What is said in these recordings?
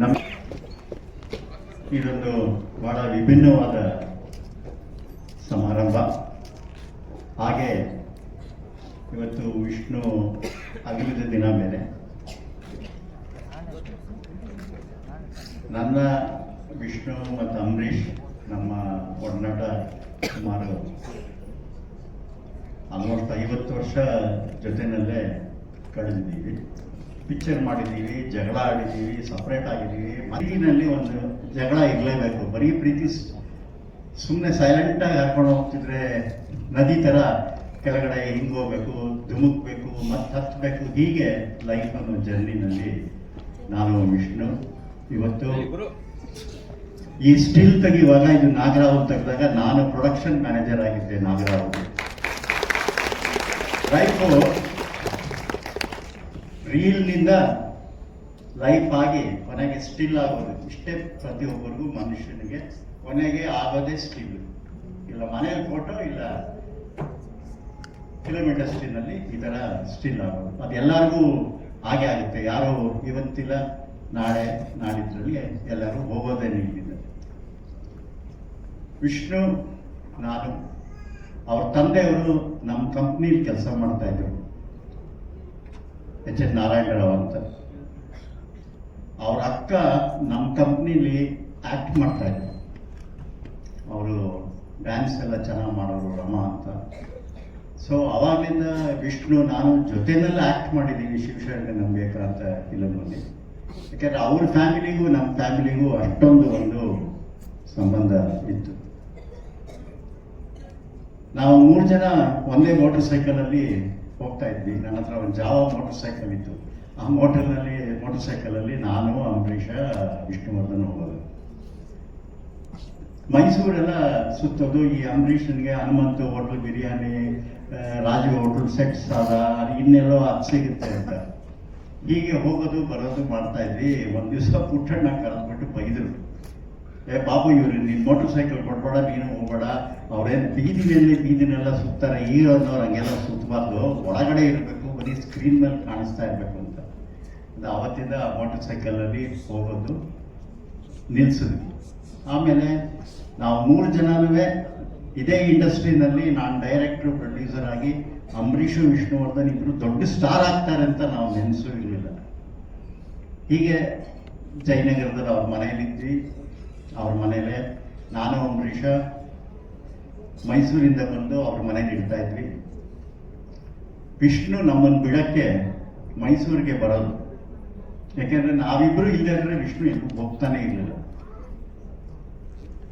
ನಮ್ಮ ಇದೊಂದು ಬಹಳ ವಿಭಿನ್ನವಾದ ಸಮಾರಂಭ. ಹಾಗೆ ಇವತ್ತು ವಿಷ್ಣು ಅಗಲಿದ ದಿನ ಮೇಲೆ. ನನ್ನ ವಿಷ್ಣು ಮತ್ತು ಅಂಬರೀಷ್ ನಮ್ಮ ಒಡನಾಟ ಸುಮಾರು ಆಲ್ಮೋಸ್ಟ್ ಐವತ್ತು ವರ್ಷ ಜೊತೆಯಲ್ಲೇ ಕಳೆದಿದ್ದೀವಿ. ಪಿಕ್ಚರ್ ಮಾಡಿದ್ದೀವಿ ಜಗಳ ಆಡಿದ್ದೀವಿ ಸಪ್ರೇಟ್ ಆಗಿದ್ದೀವಿ. ಮನೆಯಲ್ಲಿ ಒಂದು ಜಗಳ ಇರಲೇಬೇಕು. ಬರೀ ಪ್ರೀತಿ ಸುಮ್ಮನೆ ಸೈಲೆಂಟಾಗಿ ಹಾಕೊಂಡು ಹೋಗ್ತಿದ್ರೆ ನದಿ ಥರ ಕೆಳಗಡೆ ಹಿಂಗೆ ಹೋಗ್ಬೇಕು ಧುಮುಕ್ಬೇಕು ಮತ್ತೆ ಹತ್ತಬೇಕು ಹೀಗೆ ಲೈಫ್ ಅನ್ನೋ ಜರ್ನಿನಲ್ಲಿ ನಾನು ವಿಷ್ಣು. ಇವತ್ತು ಈ ಸ್ಟಿಲ್ ತೆಗೆಯುವಾಗ ಇದು ನಾಗರಾವ್ ತೆಗೆದಾಗ ನಾನು ಪ್ರೊಡಕ್ಷನ್ ಮ್ಯಾನೇಜರ್ ಆಗಿದ್ದೆ ನಾಗರಾವ್ ಲೈಫು ರೀಲ್ನಿಂದ ಲೈಫ್ ಆಗಿ ಕೊನೆಗೆ ಸ್ಟಿಲ್ ಆಗೋದು. ಇಷ್ಟೇ ಪ್ರತಿಯೊಬ್ಬರಿಗೂ ಮನುಷ್ಯನಿಗೆ ಕೊನೆಗೆ ಆಗೋದೇ ಸ್ಟಿಲ್ ಇಲ್ಲ ಮನೆಯ ಫೋಟೋ ಇಲ್ಲ ಕಿಲೋಮೀಟರ್ ಸ್ಟಿಲ್ನಲ್ಲಿ ಈ ಥರ ಸ್ಟಿಲ್ ಆಗೋದು. ಅದೆಲ್ಲರಿಗೂ ಹಾಗೆ ಆಗುತ್ತೆ. ಯಾರೋ ಇವತ್ತಿಲ್ಲ, ನಾಳೆ ನಾಡಿದ್ರಲ್ಲಿ ಎಲ್ಲರೂ ಹೋಗೋದೇ ನಿಂತಿದೆ ವಿಷ್ಣು, ನಾನು, ಅವ್ರ ತಂದೆಯವರು ನಮ್ಮ ಕಂಪ್ನಿಲಿ ಕೆಲಸ ಮಾಡ್ತಾ ಇದ್ರು. ಎಚ್ ಎಸ್ ನಾರಾಯಣರಾವ್ ಅಂತ ಅವ್ರ ಅಕ್ಕ ನಮ್ಮ ಕಂಪ್ನಿಲಿ ಆಕ್ಟ್ ಮಾಡ್ತಾ ಇದ್ರು. ಅವರು ಡ್ಯಾನ್ಸ್ ಎಲ್ಲ ಚೆನ್ನಾಗಿ ಮಾಡೋರು ರಮ ಅಂತ. ಸೊ ಅವಾಗಿಂದ ವಿಷ್ಣು, ನಾನು ಜೊತೆನೆಲ್ಲ ಆಕ್ಟ್ ಮಾಡಿದ್ದೀವಿ ಶಿವಶರಣ ನಂಬೇಕಂತ ಫಿಲಮ್ನಲ್ಲಿ ಯಾಕೆಂದರೆ ಅವ್ರ ಫ್ಯಾಮಿಲಿಗೂ ನಮ್ಮ ಫ್ಯಾಮಿಲಿಗೂ ಅಷ್ಟೊಂದು ಒಂದು ಸಂಬಂಧ ಇತ್ತು. ನಾವು ಮೂರು ಜನ ಒಂದೇ ಮೋಟರ್ ಸೈಕಲಲ್ಲಿ ಹೋಗ್ತಾ ಇದ್ವಿ ನನ್ನ ಹತ್ರ ಒಂದು ಜಾವ ಮೋಟರ್ ಸೈಕಲ್ ಇತ್ತು. ಆ ಮೋಟರ್ನಲ್ಲಿ ಮೋಟರ್ ಸೈಕಲಲ್ಲಿ ನಾನು, ಅಂಬರೀಷ, ವಿಷ್ಣುವರ್ಧನ್ ಹೋಗೋದು. ಮೈಸೂರೆಲ್ಲ ಸುತ್ತೋದು, ಈ ಅಂಬರೀಷನ್ಗೆ Hanumantha hotel, biryani Raju hotel, set ಸಾದ, ಇನ್ನೆಲ್ಲೋ ಅದು ಸಿಗುತ್ತೆ ಅಂತ. ಹೀಗೆ ಹೋಗೋದು, ಬರೋದು ಮಾಡ್ತಾ ಇದ್ವಿ ಒಂದು ದಿವಸ ಪುಟ್ಟಣ್ಣ ಕರೆದ್ಬಿಟ್ಟು ಬೈದರು. ಏ ಬಾಬು, ಇವ್ರು ನಿನ್ನ ಮೋಟರ್ ಸೈಕಲ್ ಕೊಡ್ಬೇಡ ನೀನು ಹೋಗ್ಬೇಡ. ಅವ್ರೇನು ಬೀದಿನಲ್ಲಿ ಬೀದಿನೆಲ್ಲ ಸುತ್ತಾರೆ ಹೀರೋನವ್ರು ಹಂಗೆಲ್ಲ ಸುತ್ತಬಾರ್ದು ಒಳಗಡೆ ಇರಬೇಕು, ಬರೀ ಸ್ಕ್ರೀನ್ ಮೇಲೆ ಕಾಣಿಸ್ತಾ ಇರಬೇಕು ಅಂತ. ಅದು ಅವತ್ತಿಂದ ಮೋಟರ್ ಸೈಕಲಲ್ಲಿ ಹೋಗೋದು ನಿಲ್ಸಿದ್ವಿ. ಆಮೇಲೆ ನಾವು ಮೂರು ಜನನೂ ಇದೇ ಇಂಡಸ್ಟ್ರಿನಲ್ಲಿ ನಾನು ಡೈರೆಕ್ಟ್ರು ಪ್ರೊಡ್ಯೂಸರ್ ಆಗಿ ಅಂಬರೀಷು, ವಿಷ್ಣುವರ್ಧನ್ ಇಬ್ಬರು ದೊಡ್ಡ ಸ್ಟಾರ್ ಆಗ್ತಾರೆ ಅಂತ ನಾವು ನೆನೆಸೂ ಇರಲಿಲ್ಲ. ಹೀಗೆ ಜಯನಗರದಲ್ಲಿ ಅವ್ರ ಮನೆಯಲ್ಲಿದ್ವಿ ಅವ್ರ ಮನೇಲೆ. ನಾನು ಅಂಬರೀಷ ಮೈಸೂರಿಂದ ಬಂದು ಅವ್ರ ಮನೇಲಿ ಇಡ್ತಾ ಇದ್ವಿ. ವಿಷ್ಣು ನಮ್ಮನ್ನು ಬಿಡಕ್ಕೆ ಮೈಸೂರಿಗೆ ಬರೋದು. ಯಾಕೆಂದ್ರೆ ನಾವಿಬ್ರು ಇಲ್ಲದ್ರೆ ವಿಷ್ಣು ಎಲ್ಲೂ ಹೋಗ್ತಾನೆ ಇರಲಿಲ್ಲ.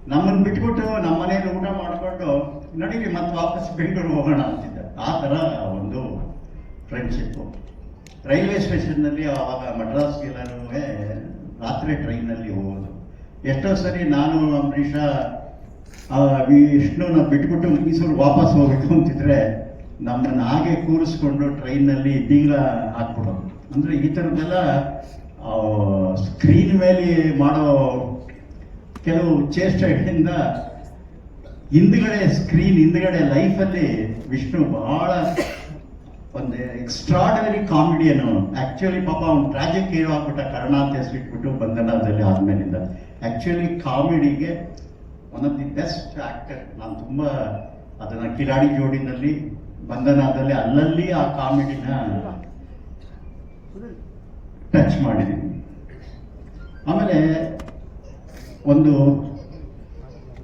ನಮ್ಮನ್ನು ಬಿಟ್ಬಿಟ್ಟು ನಮ್ಮ ಮನೇಲಿ ಊಟ ಮಾಡಿಕೊಂಡು, ನಡೀರಿ ಮತ್ತೆ ವಾಪಸ್ ಬೆಂಗಳೂರು ಹೋಗೋಣ ಅಂತಿದ್ದ. ಆ ಥರ ಒಂದು ಫ್ರೆಂಡ್ಶಿಪ್ಪು ರೈಲ್ವೆ ಸ್ಟೇಷನ್ನಲ್ಲಿ ಆವಾಗ ಮಡ್ರಾಸ್ಗೆಲ್ಲರೂ ರಾತ್ರಿ ಟ್ರೈನಲ್ಲಿ ಹೋಗೋದು. ಎಷ್ಟೋ ಸರಿ ನಾನು ಅಂಬರೀಷ ವಿಷ್ಣುನ ಬಿಟ್ಬಿಟ್ಟು ಮೈಸೂರು ವಾಪಸ್ ಹೋಗ್ಬೇಕು ಅಂತಿದ್ರೆ ನಮ್ಮನ್ನು ಹಾಗೆ ಕೂರಿಸ್ಕೊಂಡು ಟ್ರೈನಲ್ಲಿ ಬೀಗ ಹಾಕ್ಬಿಡೋದು. ಅಂದರೆ ಈ ಥರದ್ದೆಲ್ಲ ಸ್ಕ್ರೀನ್ ಮೇಲೆ ಮಾಡೋ ಕೆಲವು ಚೇಷ್ಟೆಗಳಿಂದ ಹಿಂದ್ಗಡೆ ಸ್ಕ್ರೀನ್ ಹಿಂದ್ಗಡೆ ಲೈಫಲ್ಲಿ ವಿಷ್ಣು ಬಹಳ ಒಂದು ಎಕ್ಸ್ಟ್ರಾಡನರಿ ಕಾಮಿಡಿಯನು ಆಕ್ಚುಲಿ ಪಾಪ ಅವ್ನು ಟ್ರಾಜಿಕ್ ಹೀರೋ ಆಗ್ಬಿಟ್ಟ ಕರ್ಣ ಅಂತ ಹೆಸರಿಟ್ಬಿಟ್ಟು ಬಂಧನದಲ್ಲಿ ಆದ್ಮೇಲಿಂದ. Actually ಕಾಮಿಡಿಗೆ one of the best actor ನಾನು ತುಂಬ ಅದನ್ನ ಕಿರಾಡಿ ಜೋಡಿನಲ್ಲಿ ಬಂಧನದಲ್ಲಿ ಅಲ್ಲಲ್ಲಿ ಆ ಕಾಮಿಡಿನ ಟಚ್ ಮಾಡಿದ್ದೀನಿ. ಆಮೇಲೆ ಒಂದು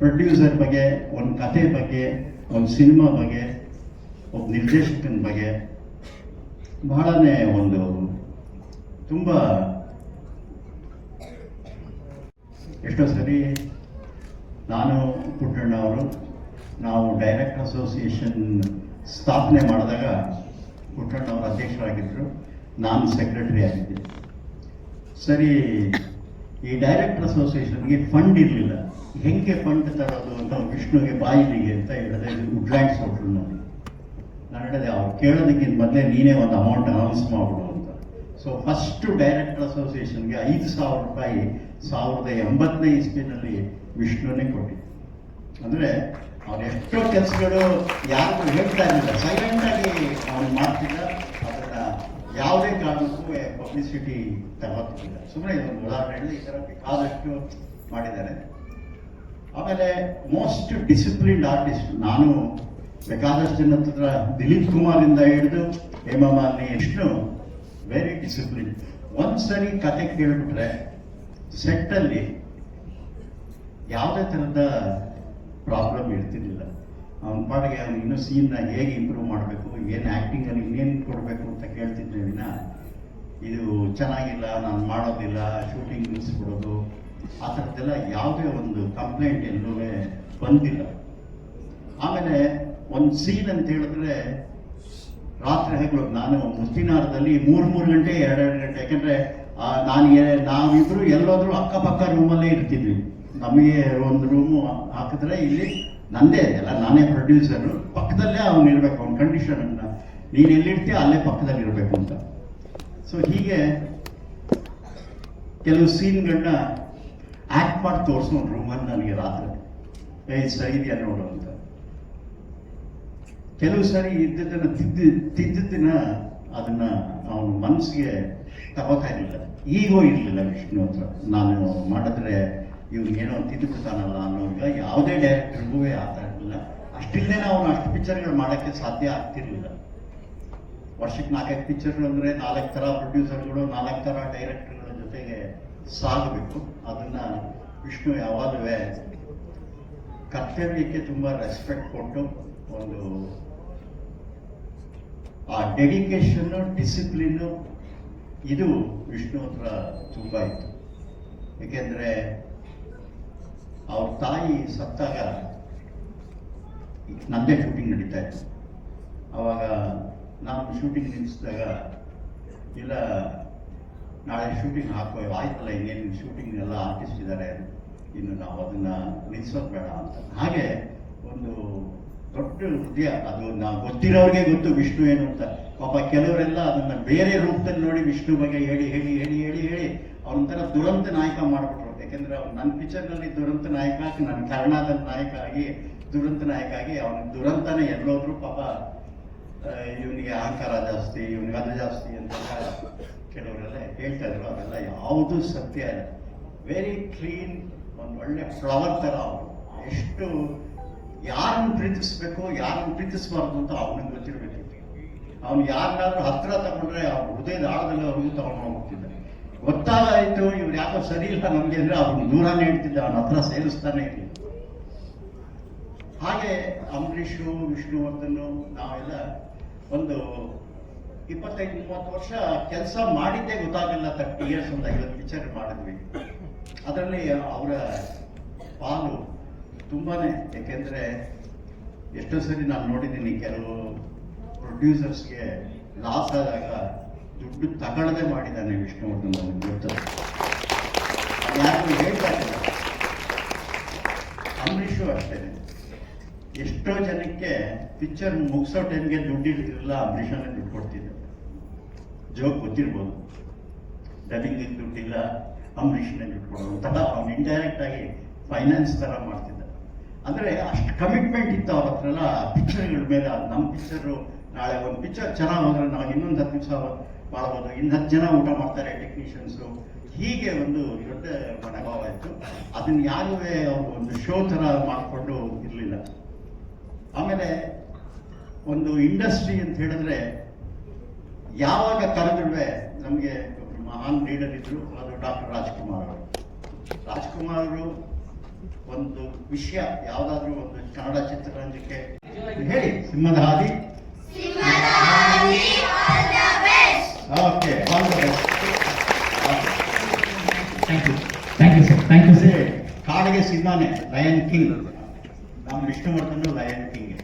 ಪ್ರೊಡ್ಯೂಸರ್ ಬಗ್ಗೆ, ಒಂದು ಕತೆ ಬಗ್ಗೆ, ಒಂದು ಸಿನಿಮಾ ಬಗ್ಗೆ, ಒಬ್ಬ ನಿರ್ದೇಶಕನ ಬಗ್ಗೆ ಬಹಳನೇ ಒಂದು ತುಂಬ ಎಷ್ಟೋ ಸರಿ ನಾನು ಪುಟ್ಟಣ್ಣ ಅವರು, ನಾವು ಡೈರೆಕ್ಟ್ ಅಸೋಸಿಯೇಷನ್ ಸ್ಥಾಪನೆ ಮಾಡಿದಾಗ ಪುಟ್ಟಣ್ಣ ಅವರು ಅಧ್ಯಕ್ಷರಾಗಿದ್ದರು ನಾನು ಸೆಕ್ರೆಟರಿ ಆಗಿದ್ದೆ. ಸರಿ, ಈ ಡೈರೆಕ್ಟ್ ಅಸೋಸಿಯೇಷನ್ಗೆ ಫಂಡ್ ಇರಲಿಲ್ಲ. ಹೆಂಗೆ ಫಂಡ್ ತರೋದು ಅಂತ ವಿಷ್ಣುಗೆ ಬಾಯಿಲಿಗೆ ಅಂತ ಹೇಳಿದೆ ವುಡ್ಲ್ಯಾಂಡ್ಸ್ ಹೋಟ್ಲ್ನಲ್ಲಿ ನಾನು ಹೇಳಿದೆ ಅವ್ರು ಕೇಳೋದಕ್ಕಿಂತ ಮೊದಲೇ ನೀನೇ ಒಂದು ಅಮೌಂಟ್ ಅನೌನ್ಸ್ ಮಾಡ್ಬಿಡು ಅಂತ. ಸೊ ಫಸ್ಟು ಡೈರೆಕ್ಟರ್ ಅಸೋಸಿಯೇಷನ್ಗೆ ಐದು ಸಾವಿರ ರೂಪಾಯಿ ಸಾವಿರದ ಎಂಬತ್ತನೇ ಇಸ್ವಿನಲ್ಲಿ ವಿಷ್ಣುನೇ ಕೊಟ್ಟಿದ್ದು ಅಂದರೆ ಅವ್ರು ಎಷ್ಟೋ ಕೆಲಸಗಳು ಯಾರಿಗೂ ಹೇಳ್ತಾ ಇರಲಿಲ್ಲ. ಸೈಲೆಂಟಾಗಿ ಅವನು ಮಾಡ್ತಿಲ್ಲ ಅದನ್ನ ಯಾವುದೇ ಕಾರಣಕ್ಕೂ ಪಬ್ಲಿಸಿಟಿ ತಗೋತಿಲ್ಲ ಸುಮ್ಮನೆ ಇದೊಂದು ಉದಾಹರಣೆ ಈ ಥರ ಬೇಕಾದಷ್ಟು ಮಾಡಿದ್ದಾರೆ. ಆಮೇಲೆ ಮೋಸ್ಟ್ ಡಿಸಿಪ್ಲಿನ್ಡ್ ಆರ್ಟಿಸ್ಟ್ ನಾನು ಬೇಕಾದಷ್ಟು ಜನ ಹತ್ರ ದಿಲೀಪ್ ಇಂದ ಹಿಡಿದು ಹೇಮಮಾಲಿನಿ ಎಷ್ಟು ವೆರಿ ಡಿಸಿಪ್ಲಿನ್ ಒಂದ್ಸರಿ ಕತೆ ಕೇಳಿಬಿಟ್ರೆ ಸೆಟ್ಟಲ್ಲಿ ಯಾವುದೇ ಥರದ ಪ್ರಾಬ್ಲಮ್ ಇರ್ತಿರ್ಲಿಲ್ಲ. ಅವನ ಪಾಡಿಗೆ ಅವ್ನು ಇನ್ನೂ ಸೀನ್ನ ಹೇಗೆ ಇಂಪ್ರೂವ್ ಮಾಡಬೇಕು, ಏನು ಆ್ಯಕ್ಟಿಂಗಲ್ಲಿ ಇನ್ನೇನು ಕೊಡಬೇಕು ಅಂತ ಕೇಳ್ತಿದ್ದೆ ವಿನ. ಇದು ಚೆನ್ನಾಗಿಲ್ಲ, ನಾನು ಮಾಡೋದಿಲ್ಲ ಶೂಟಿಂಗ್ ನಿಲ್ಲಿಸ್ಬಿಡೋದು ಆ ಥರದ್ದೆಲ್ಲ ಯಾವುದೇ ಒಂದು ಕಂಪ್ಲೇಂಟ್ ಎಲ್ಲೂ ಬಂದಿಲ್ಲ. ಆಮೇಲೆ ಒಂದು ಸೀನ್ ಅಂತ ಹೇಳಿದ್ರೆ ರಾತ್ರಿ ಹಗಲು ನಾನು ಮುಸ್ತಿನಾರದಲ್ಲಿ ಮೂರು ಮೂರು ಗಂಟೆ, ಎರಡೆರಡು ಗಂಟೆ. ಯಾಕಂದ್ರೆ ನಾನು ನಾವಿಬ್ರು ಎಲ್ಲೋದ್ರೂ ಅಕ್ಕಪಕ್ಕ ರೂಮಲ್ಲೇ ಇರ್ತಿದ್ವಿ. ನಮಗೆ ಒಂದು ರೂಮು ಹಾಕಿದ್ರೆ ಇಲ್ಲಿ ನಂದೇ ಎಲ್ಲ ನಾನೇ ಪ್ರೊಡ್ಯೂಸರು ಪಕ್ಕದಲ್ಲೇ ಅವ್ನು ಇರಬೇಕು, ಅವ್ನ ಕಂಡೀಷನ್ ನೀನು ಎಲ್ಲಿರ್ತೀಯ, ಅಲ್ಲೇ ಪಕ್ಕದಲ್ಲಿ ಇರಬೇಕು ಅಂತ. ಸೊ ಹೀಗೆ ಕೆಲವು ಸೀನ್ಗಳನ್ನ ಆಕ್ಟ್ ಮಾಡಿ ತೋರಿಸೋನು ರೂಮಲ್ಲಿ ನನಗೆ ರಾತ್ರಿ. ಏ ಸರಿ ಇದೆಯಾ ನೋಡು ಅಂತ. ಕೆಲವು ಸಾರಿ ಇದ್ದದನ್ನ ತಿದ್ದು, ತಿದ್ದಿದ್ದನ್ನ ಅದನ್ನ ಅವನ ಮನಸ್ಸಿಗೆ ತಗೋತಾ ಇರಲಿಲ್ಲ. ಈಗೋ ಇರಲಿಲ್ಲ ವಿಷ್ಣು ಹತ್ರ. ನಾನು ಮಾಡಿದ್ರೆ ಇವ್ನಿಗೇನೋ ತಿದ್ದುಬಿಡ್ತಾನಲ್ಲ ಅನ್ನೋವಾಗ ಯಾವುದೇ ಡೈರೆಕ್ಟರ್ಗೂ ಥರ ಇರಲಿಲ್ಲ. ಅಷ್ಟಿಲ್ಲದೆ ಅವನು ಅಷ್ಟು ಪಿಕ್ಚರ್ಗಳು ಮಾಡೋಕ್ಕೆ ಸಾಧ್ಯ ಆಗ್ತಿರ್ಲಿಲ್ಲ. ವರ್ಷಕ್ಕೆ ನಾಲ್ಕೈದು ಪಿಕ್ಚರ್ಗಳು ಅಂದರೆ ನಾಲ್ಕು ಥರ ಪ್ರೊಡ್ಯೂಸರ್ಗಳು, ನಾಲ್ಕು ಥರ ಡೈರೆಕ್ಟರ್ಗಳ ಜೊತೆಗೆ ಸಾಗಬೇಕು. ಅದನ್ನು ವಿಷ್ಣು ಯಾವಾಗಲೂ ಕರ್ತವ್ಯಕ್ಕೆ ತುಂಬ ರೆಸ್ಪೆಕ್ಟ್ ಕೊಟ್ಟು ಒಂದು ಆ ಡೆಡಿಕೇಶನ್ ಡಿಸಿಪ್ಲಿನ್ ಇದು ವಿಷ್ಣು ಹತ್ರ ತುಂಬ ಇತ್ತು. ಏಕೆಂದರೆ ಅವ್ರ ತಾಯಿ ಸತ್ತಾಗ ನಂದೇ ಶೂಟಿಂಗ್ ನಡೀತಾ ಇತ್ತು. ಅವಾಗ ನಾನು ಶೂಟಿಂಗ್ ನಿಲ್ಲಿಸಿದಾಗ ಇಲ್ಲ, ನಾಳೆ ಶೂಟಿಂಗ್ ಹಾಕೋ ಆಯ್ತಲ್ಲ, ಇನ್ನೇನು ಶೂಟಿಂಗ್ ಎಲ್ಲ ಆರ್ಟಿಸ್ಟ್ ಇದ್ದಾರೆ ಇನ್ನು ನಾವು ಅದನ್ನ ನಿಲ್ಲಿಸೋದು ಬೇಡ ಅಂತ. ಹಾಗೆ ಒಂದು ದೊಡ್ಡ ಹೃದಯ ಅದು ನಾವು ಗೊತ್ತಿರೋರಿಗೆ ಗೊತ್ತು ವಿಷ್ಣು ಏನು ಅಂತ. ಪಾಪ ಕೆಲವರೆಲ್ಲ ಅದನ್ನ ಬೇರೆ ರೂಪದಲ್ಲಿ ನೋಡಿ ವಿಷ್ಣು ಬಗ್ಗೆ ಹೇಳಿ ಹೇಳಿ ಹೇಳಿ ಹೇಳಿ ಹೇಳಿ ಅವನೊಂಥರ ದುರಂತ ನಾಯಕ ಮಾಡ್ಬಿಟ್ರು. ಯಾಕಂದ್ರೆ ಅವ್ರು ನನ್ನ ಪಿಕ್ಚರ್ನಲ್ಲಿ ದುರಂತ ನಾಯಕ ನನ್ನ ಕರ್ಣಾದ ನಾಯಕ ಆಗಿ ದುರಂತ ನಾಯಕ ಆಗಿ ಅವನ ದುರಂತನೇ ಎಲ್ಲೋದ್ರು ಪಾಪ ಇವನಿಗೆ ಅಹಂಕಾರ ಜಾಸ್ತಿ, ಇವನಿಗೆ ಅದು ಜಾಸ್ತಿ ಅಂತ ಕೆಲವರೆಲ್ಲ ಹೇಳ್ತಾ ಇದ್ರು, ಅದೆಲ್ಲ ಯಾವುದು ಸತ್ಯ ಇಲ್ಲ. ವೆರಿ ಕ್ಲೀನ್ ಒಂದು ಒಳ್ಳೆ ಫ್ಲವರ್ ಥರ ಅವನು ಎಷ್ಟು ಯಾರನ್ನು ಪ್ರೀತಿಸ್ಬೇಕು, ಯಾರನ್ನು ಪ್ರೀತಿಸಬಾರ್ದು ಅಂತ ಅವನಿಗೆ ಗೊತ್ತಿರಬೇಕು ಅವನು ಯಾರನ್ನಾದ್ರೂ ಹತ್ರ ತಗೊಂಡ್ರೆ ಅವ್ರ ಹೃದಯದ ಆಳದಲ್ಲಿ ಅವ್ರಿಗೂ ತಗೊಂಡು ಹೋಗ್ತಿದ್ದ ಗೊತ್ತಾಗಾಯಿತು ಇವ್ರು ಯಾಕೋ ಸರಿ ಇಲ್ಲ ನಮ್ಗೆ ಅಂದ್ರೆ ಅವ್ರನ್ನ ದೂರನೇ ಇಡ್ತಿದ್ದ ಅವನ ಹತ್ರ ಸೇರಿಸ್ತಾನೆ ಇರಲಿಲ್ಲ ಹಾಗೆ ಅಂಬರೀಷು, ವಿಷ್ಣುವರ್ಧನ್, ನಾವೆಲ್ಲ ಒಂದು ಇಪ್ಪತ್ತೈದು, ಮೂವತ್ತು ವರ್ಷ ಕೆಲಸ ಮಾಡಿದ್ದೇ ಗೊತ್ತಾಗಲಿಲ್ಲ ತರ್ಟಿ ಇಯರ್ಸ್ ಒಂದು ಐವತ್ತು ಪಿಕ್ಚರ್ ಮಾಡಿದ್ವಿ. ಅದರಲ್ಲಿ ಅವರ ಪಾಲು ತುಂಬಾನೇ, ಯಾಕೆಂದ್ರೆ ಎಷ್ಟೋ ಸರಿ ನಾನು ನೋಡಿದ್ದೀನಿ ಕೆಲವು ಪ್ರೊಡ್ಯೂಸರ್ಸ್ಗೆ ಲಾಸ್ ಆದಾಗ ದುಡ್ಡು ತಗೊಳ್ಳದೆ ಮಾಡಿದ್ದಾನೆ ವಿಷ್ಣುವರ್ಧನ್ ನನಗೆ ಗೊತ್ತು. ಯಾರು ಅಂಬರೀಷು ಅಷ್ಟೇ. ಎಷ್ಟೋ ಜನಕ್ಕೆ ಪಿಕ್ಚರ್ ಮುಗಿಸೋ ಟೈಮ್ಗೆ ದುಡ್ಡು ಇರ್ತಿರಲಿಲ್ಲ ಅಂಬರೀಷನೇ ದುಡ್ಡು ಕೊಡ್ತಿದ್ದ. ಜೋಕ್ ಗೊತ್ತಿರ್ಬೋದು. ಡಬ್ಬಿಂಗ್ ದುಡ್ಡಿಲ್ಲ ಅಂಬರೀಷನೇ ದುಡ್ಡು ಕೊಡೋದು. ಅಂತಹ ಅವ್ನು ಇಂಡೈರೆಕ್ಟ್ ಆಗಿ ಫೈನಾನ್ಸ್ ತರ ಮಾಡ್ತಿದ್ದ. ಅಂದ್ರೆ ಅಷ್ಟು ಕಮಿಟ್ಮೆಂಟ್ ಇತ್ತು ಅವ್ರ ಹತ್ರ ಎಲ್ಲ ಪಿಕ್ಚರ್ಗಳ ಮೇಲೆ ಅದು ನಮ್ಮ ಪಿಕ್ಚರು ನಾಳೆ ಒಂದು ಪಿಕ್ಚರ್ ಚೆನ್ನಾಗಿ ಹೋದ್ರೆ ನಾವು ಇನ್ನೊಂದು ಹತ್ತು ನಿಮಿಷ ಮಾಡ್ಬೋದು ಇನ್ನು ಹತ್ತು ಜನ ಊಟ ಮಾಡ್ತಾರೆ ಟೆಕ್ನಿಷಿಯನ್ಸು ಹೀಗೆ ಒಂದು ದೊಡ್ಡ ಮನೋಭಾವ ಇತ್ತು. ಅದನ್ನು ಯಾರೂ ಅವರು ಒಂದು ಶೋ ಥರ ಮಾಡಿಕೊಂಡು ಇರಲಿಲ್ಲ. ಆಮೇಲೆ ಒಂದು ಇಂಡಸ್ಟ್ರಿ ಅಂತ ಹೇಳಿದ್ರೆ ಯಾವಾಗ ಕರೆದ್ರೆ ನಮಗೆ ಮಹಾನ್ ಲೀಡರ್ ಇದ್ರು, ಅದು ಡಾಕ್ಟರ್ ರಾಜ್ಕುಮಾರ್ ಅವರು. ರಾಜ್ಕುಮಾರ್ ಅವರು ಒಂದು ವಿಷಯ ಯಾವುದಾದ್ರೂ ಒಂದು ಕನ್ನಡ ಚಿತ್ರರಂಗಕ್ಕೆ ಹೇಳಿ ಸಿಂಹದ ಹಾದಿ. Okay all the best thank you thank you sir thank you sir ಕಾಡಿಗೆ ಸಿಂಹಾನೆ ಲಯನ್ ಕಿಂಗ್ ನಮ್ಮ ವಿಷ್ಣುವರ್ಧನ್ ಲಯನ್ ಕಿಂಗ್